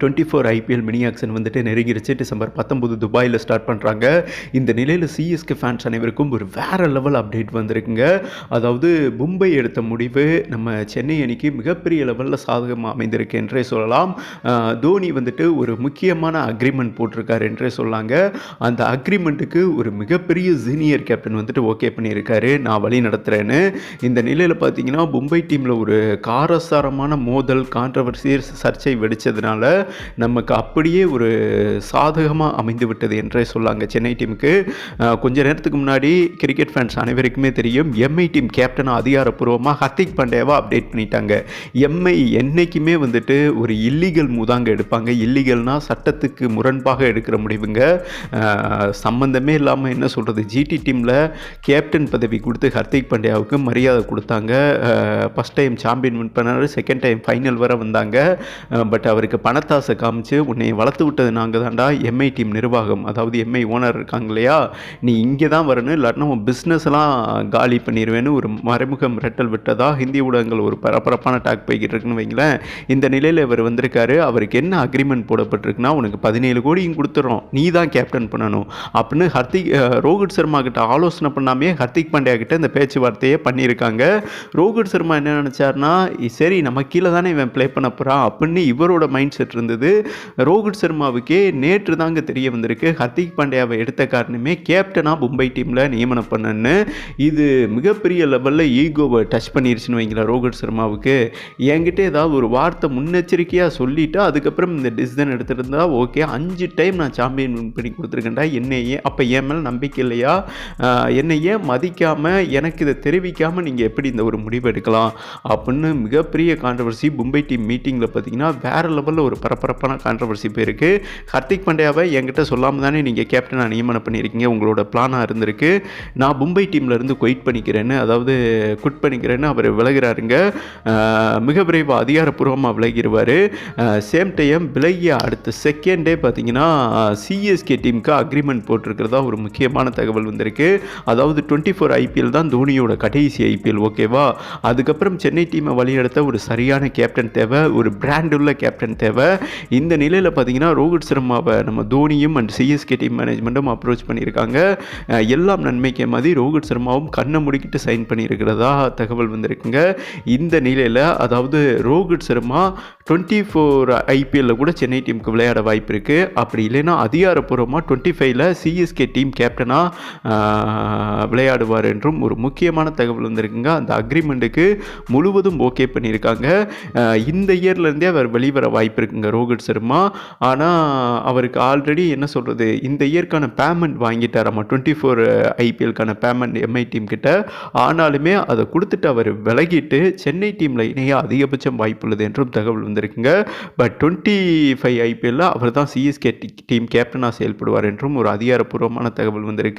Twenty four IPL mini auction வந்துட்டு நெருங்கிருச்சு. December பத்தொம்பது துபாயில் ஸ்டார்ட் பண்ணுறாங்க இந்த நிலையில் சிஎஸ்கே ஃபேன்ஸ் அனைவருக்கும் ஒரு வேறு லெவல் அப்டேட் வந்திருக்குங்க. அதாவது மும்பை எடுத்த முடிவு நம்ம சென்னை அணிக்கு மிகப்பெரிய லெவலில் சாதகமாக அமைந்திருக்கு என்றே சொல்லலாம். தோனி வந்துட்டு ஒரு முக்கியமான அக்ரிமெண்ட் போட்டிருக்காரு என்றே சொல்லாங்க. அந்த அக்ரிமெண்ட்டுக்கு ஒரு மிகப்பெரிய சீனியர் கேப்டன் வந்துட்டு ஓகே பண்ணியிருக்காரு. நான் வழி நடத்துகிறேன்னு இந்த நிலையில் பார்த்தீங்கன்னா மும்பை டீமில் ஒரு காரசாரமான மோதல் கான்ட்ரவர்சி சர்ச்சை வெடித்ததுனால நமக்கு அப்படியே ஒரு சாதகமாக அமைந்து விட்டது என்றே சொல்லாங்க சென்னை டீமுக்கு. கொஞ்ச நேரத்துக்கு முன்னாடி கிரிக்கெட் ஃபேன்ஸ் அனைவருக்குமே தெரியும் எம்ஐ டீம் கேப்டன் அதிகாரப்பூர்வமாக ஹர்திக் பாண்டியாவை அப்டேட் பண்ணிட்டாங்க. எம்ஐ என்னைக்குமே வந்துட்டு ஒரு இல்லீகல் மூதாங்க எடுப்பாங்க. இல்லீகல்னால் சட்டத்துக்கு முரண்பாக எடுக்கிற முடிவுங்க. சம்மந்தமே சம்பந்தமே இல்லாமல் என்ன சொல்கிறது ஜிடி டீமில் கேப்டன் பதவி கொடுத்து ஹர்திக் பாண்டியாவுக்கு மரியாதை கொடுத்தாங்க. ஃபஸ்ட் டைம் சாம்பியன் வின் பண்ணார் செகண்ட் டைம் ஃபைனல் வர வந்தாங்க. பட் அவருக்கு பணத்தை பணத்தாசை காமிச்சு உன்னை வளர்த்து விட்டது நாங்கள் தாண்டா எம்ஐ டீம் நிர்வாகம். அதாவது எம்ஐ ஓனர் இருக்காங்க இல்லையா? நீ இங்கே தான் வரணும் இல்லாட்டினா உன் பிஸ்னஸ்லாம் காலி பண்ணிடுவேன்னு ஒரு மறைமுக மிரட்டல் விட்டதா? ஹிந்தி ஊடகங்கள் ஒரு பரபரப்பான டாக் போய்கிட்டு இருக்குன்னு வைங்களேன். இந்த நிலையில் இவர் வந்திருக்காரு. அவருக்கு என்ன அக்ரிமெண்ட் போடப்பட்டிருக்குன்னா உனக்கு பதினேழு கோடியும் கொடுத்துறோம். நீ தான் கேப்டன் பண்ணணும். அப்படின்னு ஹர்திக் ரோஹித் சர்மா கிட்ட ஆலோசனை பண்ணாமே ஹர்திக் பாண்டியா கிட்ட இந்த பேச்சுவார்த்தையே பண்ணியிருக்காங்க. ரோஹித் சர்மா என்ன நினச்சாருன்னா சரி நம்ம கீழே தானே இவன் ப்ளே பண்ண போகிறான் அப்படின்னு இவரோட மைண்ட் செட் இருந்தது. ரோஹித் சர்மாவுக்கே நேற்று தாங்க தெரிய வந்திருக்கு. ஹர்திக் பாண்டியாவை எடுத்த காரணமே கேப்டனாக மும்பை டீமில் நியமனம் பண்ணன்னு. இது மிகப்பெரிய லெவலில் ஈகோவை டச் பண்ணிருச்சுன்னு வைங்களேன் ரோஹித் சர்மாவுக்கு. என்கிட்ட ஏதாவது ஒரு வார்த்தை முன்னெச்சரிக்கையாக சொல்லிவிட்டு அதுக்கப்புறம் இந்த டிசிஷன் எடுத்துருந்தா ஓகே அஞ்சு டைம் நான் சாம்பியன் வின் பண்ணி கொடுத்துருக்கேன்டா. என்னை ஏன் அப்போ என் மேலே நம்பிக்கை இல்லையா? ஆஹ் என்னை ஏன் மதிக்காமல் எனக்கு இதை தெரிவிக்காமல் நீங்கள் எப்படி இந்த ஒரு முடிவு எடுக்கலாம்? அப்படின்னு மிகப்பெரிய கான்ட்ரவர்சி மும்பை டீம் மீட்டிங்கில் பார்த்தீங்கன்னா வேறு லெவலில் ஒரு பரபரப்பான கான்ட்ரவர்சி போயிருக்கு. ஹர்திக் பாண்டியாவை என்கிட்ட சொல்லாமல் தானே நீங்கள் கேப்டனாக நியமனம் பண்ணியிருக்கீங்க. உங்களோட பிளானாக இருந்திருக்கு. நான் மும்பை டீம்லேருந்து குயிட் பண்ணிக்கிறேன்னு அதாவது குட் பண்ணிக்கிறேன்னு அவர் விலகிறாருங்க. மிக விரைவாக அதிகாரப்பூர்வமாக விலகிடுவார் சேம் டைம் விலகிய அடுத்த செகண்டே பார்த்தீங்கன்னா சிஎஸ்கே டீமுக்கு அக்ரிமெண்ட் போட்டிருக்கிறதா ஒரு முக்கியமான தகவல் வந்திருக்கு. அதாவது டுவெண்ட்டி ஃபோர் ஐபிஎல் தான் தோனியோட கடைசி ஐபிஎல் ஓகேவா? அதுக்கப்புறம் சென்னை டீமை வழிநடத்த ஒரு சரியான கேப்டன் தேவை ஒரு பிராண்ட் உள்ள கேப்டன் தேவை. இந்த நிலையில் பார்த்தீங்கன்னா ரோஹித் சர்மாவை நம்ம தோனியும் அண்ட் சிஎஸ்கே டீம் மேனேஜ்மெண்ட்டும் அப்ரோச் பண்ணியிருக்காங்க. எல்லாம் நன்மைக்கு மாதிரி ரோஹித் சர்மாவும் கண்ணை முடிக்கிட்டு சைன் பண்ணியிருக்கிறதா தகவல் வந்திருக்குங்க. இந்த நிலையில் அதாவது ரோஹித் சர்மா டுவெண்ட்டி ஃபோர் ஐபிஎல்லில் கூட சென்னை டீமுக்கு விளையாட வாய்ப்பு இருக்குது அப்படி இல்லைன்னா அதிகாரப்பூர்வமாக டுவெண்ட்டி ஃபைவ்ல சிஎஸ்கே டீம் கேப்டனாக விளையாடுவார் என்றும் ஒரு முக்கியமான தகவல் வந்திருக்குங்க. அந்த அக்ரிமெண்ட்டுக்கு முழுவதும் ஓகே பண்ணியிருக்காங்க. இந்த இயர்லேருந்தே அவர் வெளிவர வாய்ப்பு இருக்குங்க ரோஹித் சர்மா. ஆனால் அவருக்கு ஆல்ரெடி என்ன சொல்கிறது இந்த இயர்க்கான பேமெண்ட் வாங்கிட்டாராமா? டுவெண்ட்டி ஃபோர் ஐபிஎல்க்கான பேமெண்ட் எம்ஐ டீம் கிட்ட. ஆனாலுமே அதை கொடுத்துட்டு அவர் விலகிட்டு சென்னை டீமில் இணைய அதிகபட்சம் வாய்ப்புள்ளது என்றும் தகவல் வந்திருக்குங்க. பட் டுவெண்ட்டி ஃபைவ் ஐபிஎல்லில் அவர் தான் சிஎஸ்கே டீம் கேப்டனாக செயல்படுவார் என்றும் ஒரு அதிகாரப்பூர்வமான தகவல் வந்திருக்கு.